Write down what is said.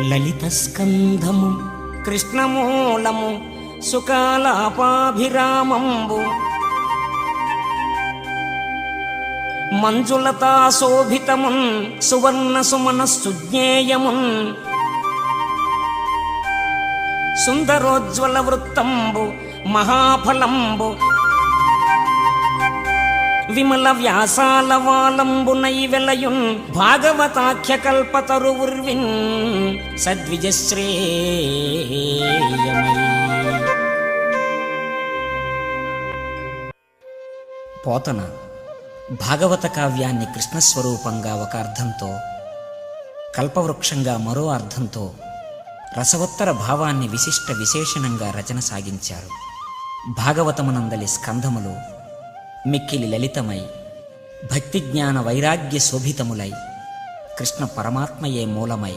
లలిత స్కంధము కృష్ణమూలము సుకాలాపాభిరామంబు మంజులతాశోభితమున్ సువర్ణ సుమన సుజ్ఞేయమున్ సుందరోజ్వల వృత్తంబు మహాఫలంబు. విమల వ్యాసాల వాలంబునై వెలయున్ భాగవతాఖ్య కల్పతరు ఉర్విన్ సద్విజశ్రేయమై పోతన భాగవత కావ్యాన్ని కృష్ణస్వరూపంగా ఒక అర్థంతో కల్పవృక్షంగా మరో అర్థంతో రసవత్తర భావాన్ని విశిష్ట విశేషణంగా రచన సాగించారు. భాగవతమునందలి స్కంధములు మిక్కిలి లలితమై భక్తి జ్ఞాన వైరాగ్య శోభితములై కృష్ణ పరమాత్మయే మూలమై.